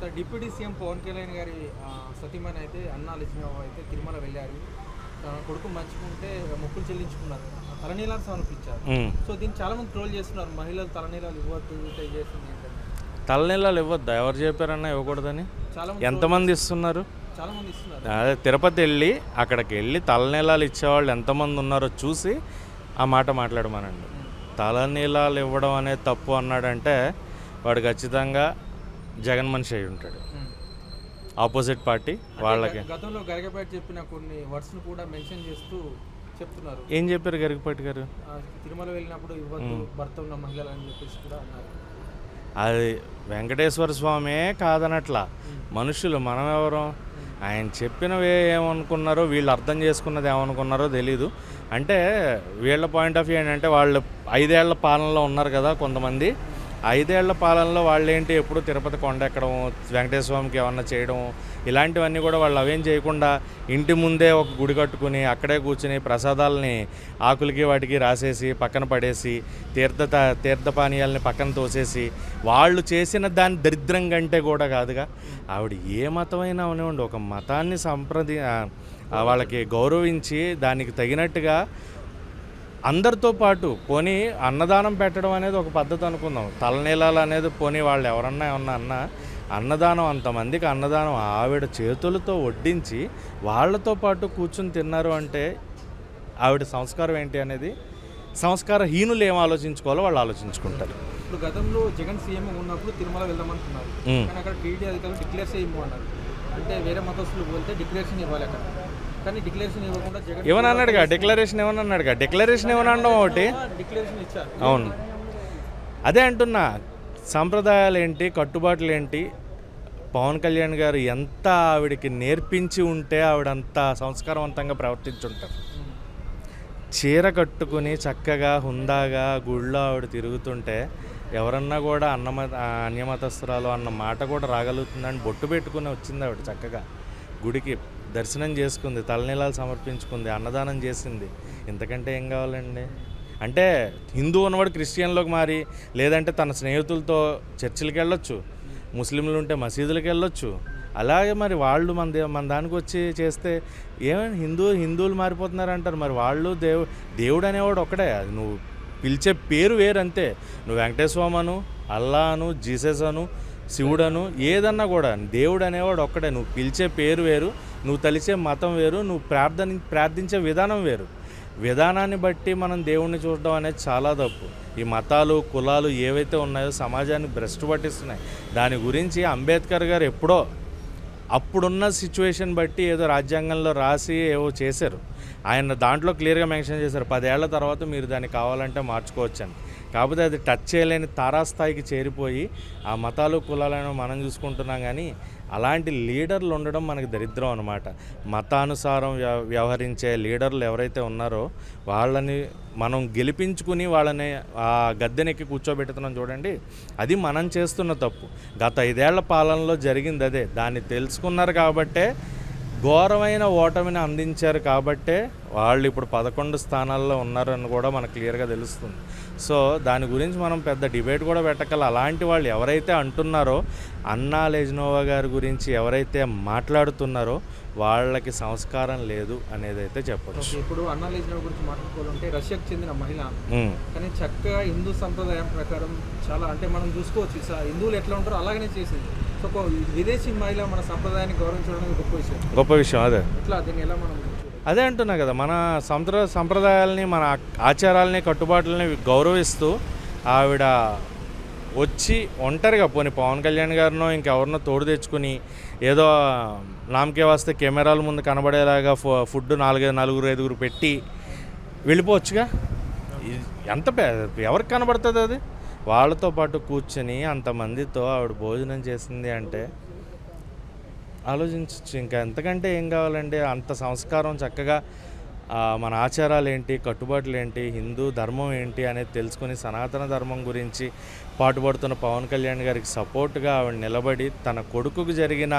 Sir deputy CM Pawan Kalyan గారి సతీమణి అయితే అన్నాలు ఇచ్చిన అయితే తిరుమల వెళ్ళారు. తన కొడుకు మర్చిపోతే మొక్కులు చెల్లించుకున్నారు. తలనీలాన్ని సమర్పించారు. సో దీన్ని చాలా మంది ట్రోల్ చేస్తున్నారు. మహిళలు తలనీలాలు ఇవ్వద్దు చేస్తుంది తలనీళ్ళలు ఇవ్వద్దా? ఎవరు చెప్పారన్నా ఇవ్వకూడదని? ఎంతమంది ఇస్తున్నారు? చాలా మంది ఇస్తున్నారు. అదే తిరుపతి వెళ్ళి అక్కడికి వెళ్ళి తలనీలాలు ఇచ్చేవాళ్ళు ఎంతమంది ఉన్నారో చూసి ఆ మాట మాట్లాడమనండి. తలనీలాలు ఇవ్వడం అనేది తప్పు అన్నాడంటే వాడు ఖచ్చితంగా జగన్ మనిషి అయి ఉంటాడు. ఆపోజిట్ పార్టీ వాళ్ళకి. గతంలో గరిగపేట చెప్పిన కొన్ని వర్డ్స్ను కూడా మెన్షన్ చేస్తూ చెప్తున్నారు. ఏం చెప్పారు గరికపాటి గారు? తిరుమల వెళ్ళినప్పుడు ఇవ్వద్దు భర్త ఉన్న మహిళలు అని చెప్పేసి కూడా అన్నారు. అది వెంకటేశ్వర స్వామే కాదనట్లా. మనుషులు మనం ఎవరు ఆయన చెప్పినవి ఏమనుకున్నారో వీళ్ళు అర్థం చేసుకున్నది ఏమనుకున్నారో తెలీదు. అంటే వీళ్ళ పాయింట్ ఆఫ్ వ్యూ ఏంటంటే వాళ్ళు ఐదేళ్ళ పాలనలో ఉన్నారు కదా కొంతమంది. ఐదేళ్ళ పాలనలో వాళ్ళు ఏంటి ఎప్పుడు తిరుపతి కొండ ఎక్కడం వెంకటేశ్వర స్వామికి ఏమన్నా చేయడం ఇలాంటివన్నీ కూడా వాళ్ళు అవేం చేయకుండా ఇంటి ముందే ఒక గుడి కట్టుకుని అక్కడే కూర్చుని ప్రసాదాలని ఆకులకి వాటికి రాసేసి పక్కన పడేసి తీర్థ తీర్థపానీయాలని పక్కన తోసేసి వాళ్ళు చేసిన దాని దరిద్రం కంటే కూడా కాదుగా. ఆవిడ ఏ మతమైనా అవనివ్వండి. ఒక మతాన్ని సంప్రది వాళ్ళకి గౌరవించి దానికి తగినట్టుగా అందరితో పాటు పోనీ అన్నదానం పెట్టడం అనేది ఒక పద్ధతి అనుకుందాం. తలనీలాలు అనేది పోనీ వాళ్ళు ఎవరన్నా ఏమన్నా అన్నా అన్నదానం అంతమందికి అన్నదానం ఆవిడ చేతులతో వడ్డించి వాళ్ళతో పాటు కూర్చుని తిన్నారు అంటే ఆవిడ సంస్కారం ఏంటి అనేది సంస్కార హీనులు ఏం ఆలోచించుకోవాలో వాళ్ళు ఆలోచించుకుంటారు. ఇప్పుడు గతంలో జగన్ సీఎం ఉన్నప్పుడు తిరుమల వెళ్దామనుకున్నారు. కానీ అక్కడ టీడీ అధికారులు డిక్లేరేషన్ ఇవ్వమన్నారు అంటే వేరే మతస్థులు పోతే డిక్లరేషన్ ఇవ్వాలి అక్కడ. ఏమని అన్నాడుగా? డిక్లరేషన్ ఏమని అన్నాడుగా? డిక్లరేషన్ ఏమని అనడం ఒకటి? అవును. అదే అంటున్నా సంప్రదాయాలు ఏంటి కట్టుబాట్లు ఏంటి? పవన్ కళ్యాణ్ గారు ఎంత ఆవిడకి నేర్పించి ఉంటే ఆవిడంత సంస్కారవంతంగా ప్రవర్తించుంటారు. చీర కట్టుకుని చక్కగా హుందాగా గుళ్ళో ఆవిడ తిరుగుతుంటే ఎవరన్నా కూడా అన్నమ అన్యమతస్తురాలు అన్న మాట కూడా రాగలుగుతుందని బొట్టు పెట్టుకుని వచ్చింది ఆవిడ చక్కగా. గుడికి దర్శనం చేసుకుంది తలనీలాలు సమర్పించుకుంది అన్నదానం చేసింది. ఇంతకంటే ఏం కావాలండి? అంటే హిందూ ఉన్నవాడు క్రిస్టియన్లోకి మారి లేదంటే తన స్నేహితులతో చర్చిలకు వెళ్ళొచ్చు ముస్లింలు ఉంటే మసీదులకు వెళ్ళొచ్చు. అలాగే మరి వాళ్ళు మన దే మన దానికి వచ్చి చేస్తే ఏమైనా హిందూ హిందువులు మారిపోతున్నారు అంటారు. మరి వాళ్ళు దేవు దేవుడు అనేవాడు ఒక్కడే. అది నువ్వు పిలిచే పేరు వేరు అంతే నువ్వు వెంకటేశ్వమను అను అల్లా అను జీసస్ అను శివుడను ఏదన్నా కూడా దేవుడు అనేవాడు ఒక్కడే. నువ్వు పిలిచే పేరు వేరు నువ్వు తలిచే మతం వేరు నువ్వు ప్రార్థన ప్రార్థించే విధానం వేరు. విధానాన్ని బట్టి మనం దేవుణ్ణి చూడడం అనేది చాలా తప్పు. ఈ మతాలు కులాలు ఏవైతే ఉన్నాయో సమాజాన్ని భ్రష్టు పట్టిస్తున్నాయి. దాని గురించి అంబేద్కర్ గారు ఎప్పుడో అప్పుడున్న సిచ్యువేషన్ బట్టి ఏదో రాజ్యాంగంలో రాసి ఏవో చేశారు. ఆయన దాంట్లో క్లియర్గా మెన్షన్ చేశారు. పదేళ్ళ తర్వాత మీరు దాన్ని కావాలంటే మార్చుకోవచ్చని. కాకపోతే అది టచ్ చేయలేని తారాస్థాయికి చేరిపోయి ఆ మతాలు కులాలను మనం చూసుకుంటున్నాం కానీ అలాంటి లీడర్లు ఉండడం మనకి దరిద్రం అనమాట మతానుసారం వ్యవ వ్యవహరించే లీడర్లు ఎవరైతే ఉన్నారో వాళ్ళని మనం గెలిపించుకుని వాళ్ళని ఆ గద్దెనెక్కి కూర్చోబెడుతున్నాం చూడండి. అది మనం చేస్తున్న తప్పు. గత ఐదేళ్ళ పాలనలో జరిగింది అదే. దాన్ని తెలుసుకున్నారు కాబట్టే ఘోరమైన ఓటమిని అందించారు కాబట్టే వాళ్ళు ఇప్పుడు పదకొండు స్థానాల్లో ఉన్నారని కూడా మనకు క్లియర్గా తెలుస్తుంది. సో దాని గురించి మనం పెద్ద డిబేట్ కూడా పెట్టగల అలాంటి వాళ్ళు ఎవరైతే అంటున్నారో అన్నా లెజ్నోవా గారి గురించి ఎవరైతే మాట్లాడుతున్నారో వాళ్ళకి సంస్కారం లేదు అనేది అయితే చెప్పచ్చు. ఇప్పుడు అన్నా లేచిన గురించి మాట్లాడుకోవాలంటే రష్యాకు చెందిన మహిళ. కానీ చక్కగా హిందూ సంప్రదాయం ప్రకారం చాలా అంటే మనం చూసుకోవచ్చు హిందువులు ఎట్లా ఉంటారో అలాగనే చేసింది. సో విదేశీ మహిళ మన సంప్రదాయాన్ని గౌరవించడం అనేది గొప్ప విషయం. గొప్ప విషయం అదే. ఎట్లా దీన్ని ఎలా మనం? అదే అంటున్నా కదా మన సంప్ర సంప్రదాయాల్ని మన ఆచారాలని కట్టుబాట్లని గౌరవిస్తూ ఆవిడ వచ్చి ఒంటరిగా పోనీ పవన్ కళ్యాణ్ గారినో ఇంకెవరినో తోడు తెచ్చుకుని ఏదో నామకే వస్తే కెమెరాల ముందు కనబడేలాగా ఫు- ఫుడ్ నాలుగైదు నలుగురు ఐదుగురు పెట్టి వెళ్ళిపోవచ్చుగా? ఎంత ఎవరికి కనబడుతుంది అది? వాళ్ళతో పాటు కూర్చొని అంతమందితో ఆవిడ భోజనం చేసింది అంటే ఆలోచించవచ్చు ఇంకా ఎంతకంటే ఏం కావాలండి అంత సంస్కారం చక్కగా మన ఆచారాలు ఏంటి కట్టుబాట్లు ఏంటి హిందూ ధర్మం ఏంటి అనేది తెలుసుకొని సనాతన ధర్మం గురించి పాటుపడుతున్న పవన్ కళ్యాణ్ గారికి సపోర్ట్గా ఆవిడ నిలబడి తన కొడుకుకు జరిగిన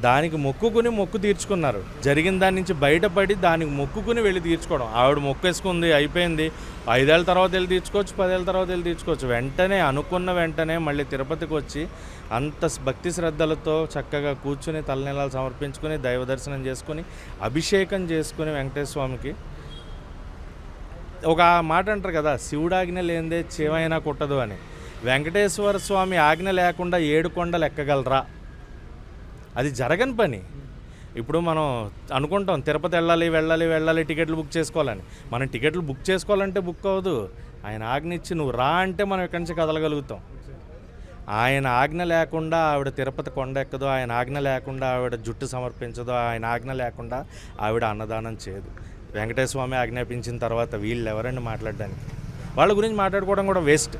దానికి మొక్కుకుని మొక్కు తీర్చుకున్నారు. జరిగిన దాని నుంచి బయటపడి దానికి మొక్కుకుని వెళ్ళి తీర్చుకోవడం. ఆవిడ మొక్కేసుకుంది అయిపోయింది. ఐదేళ్ళ తర్వాత వెళ్ళి తీర్చుకోవచ్చు పదేళ్ళ తర్వాత వెళ్ళి తీర్చుకోవచ్చు. వెంటనే అనుకున్న వెంటనే మళ్ళీ తిరుపతికి వచ్చి అంత భక్తి శ్రద్ధలతో చక్కగా కూర్చుని తలనీలాలు సమర్పించుకొని దైవ దర్శనం చేసుకుని అభిషేకం చేసుకుని వెంకటేశ్వర స్వామికి ఒక మాట అంటారు కదా శివుడు ఆజ్ఞ లేనిదే చేవైనా కుట్టదు అని. వెంకటేశ్వర స్వామి ఆజ్ఞ లేకుండా ఏడు కొండలు ఎక్కగలరా? అది జరగని పని. ఇప్పుడు మనం అనుకుంటాం తిరుపతి వెళ్ళాలి వెళ్ళాలి వెళ్ళాలి టికెట్లు బుక్ చేసుకోవాలని. మనం టికెట్లు బుక్ చేసుకోవాలంటే బుక్ అవ్వదు. ఆయన ఆజ్ఞ ఇచ్చి నువ్వు రా అంటే మనం ఎక్కడి నుంచి కదలగలుగుతాం. ఆయన ఆజ్ఞ లేకుండా ఆవిడ తిరుపతి కొండ ఎక్కదు ఆయన ఆజ్ఞ లేకుండా ఆవిడ జుట్టు సమర్పించదు ఆయన ఆజ్ఞ లేకుండా ఆవిడ అన్నదానం చేయదు. వెంకటేశ్వమి ఆజ్ఞాపించిన తర్వాత వీళ్ళు ఎవరండి మాట్లాడడానికి? వాళ్ళ గురించి మాట్లాడుకోవడం కూడా వేస్ట్.